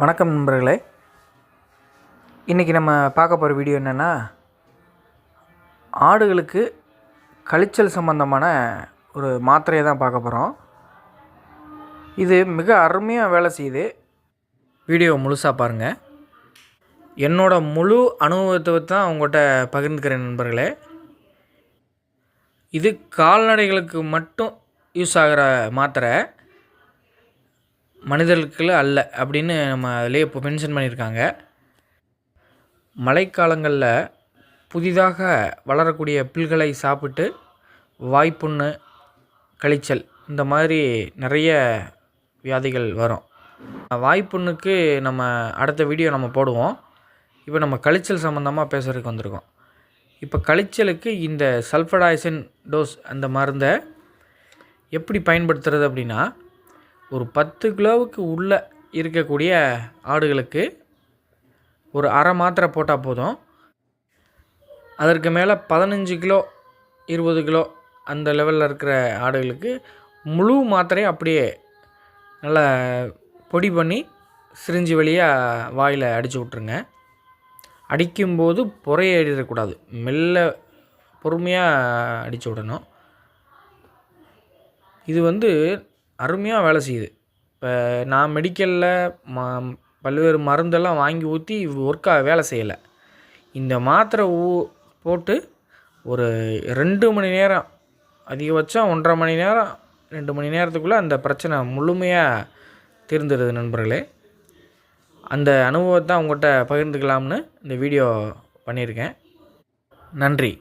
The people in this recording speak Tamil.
வணக்கம் நண்பர்களே. இன்றைக்கி நம்ம பார்க்க போகிற வீடியோ என்னென்னா ஆடுகளுக்கு கழிச்சல் சம்பந்தமான ஒரு மாத்திரையை தான் பார்க்க போகிறோம் இது மிக அருமையாக வேலை செய்யுது. வீடியோ முழுசாக பாருங்கள் என்னோட முழு அனுபவத்தை தான் உங்கள்கிட்ட பகிர்ந்துக்கிறேன் நண்பர்களே. இது கால்நடைகளுக்கு மட்டும் யூஸ் ஆகிற மாத்திரை. மனிதர்களுக்கு அல்ல அப்படின்னு நம்ம அதிலே இப்போ மென்ஷன் பண்ணியிருக்காங்க. மழைக்காலங்களில் புதிதாக வளரக்கூடிய புல்களை சாப்பிட்டு வாய்ப்புண்ணு கழிச்சல் இந்த மாதிரி நிறைய வியாதிகள் வரும். வாய்ப்புண்ணுக்கு நம்ம அடுத்த வீடியோ நம்ம போடுவோம். இப்போ நம்ம கழிச்சல் சம்மந்தமாக பேசுகிறதுக்கு வந்திருக்கோம். இப்போ கழிச்சலுக்கு இந்த சல்ஃபடாய்சின் டோஸ் அந்த மருந்தை எப்படி பயன்படுத்துறது அப்படின்னா ஒரு பத்து கிலோவுக்கு உள்ளே இருக்கக்கூடிய ஆடுகளுக்கு ஒரு அரை மாத்திரை போட்டால் போதும். அதற்கு மேலே பதினஞ்சு கிலோ இருபது கிலோ அந்த லெவலில் இருக்கிற ஆடுகளுக்கு முழு மாத்திரையை அப்படியே நல்லா பொடி பண்ணி சிரிஞ்சு வழியாக வாயில் அடித்து விட்ருங்க அடிக்கும்போது புறைய எழுதக்கூடாது மெல்ல பொறுமையாக அடித்து விடணும். இது வந்து அருமையாக வேலை செய்யுது. இப்போ நான் மெடிக்கலில் ம பல்வேறு மருந்தெல்லாம் வாங்கி ஊற்றி ஒர்க்காக வேலை செய்யலை. இந்த மாத்திரை ஊ போட்டு ஒரு ரெண்டு மணி நேரம் அதிகபட்சம் ஒன்றரை மணி நேரம் ரெண்டு மணி நேரத்துக்குள்ளே அந்த பிரச்சனை முழுமையாக தீர்ந்துடுது நண்பர்களே. அந்த அனுபவத்தை உங்கள்கிட்ட பகிர்ந்துக்கலாம்னு இந்த வீடியோ பண்ணியிருக்கேன். நன்றி.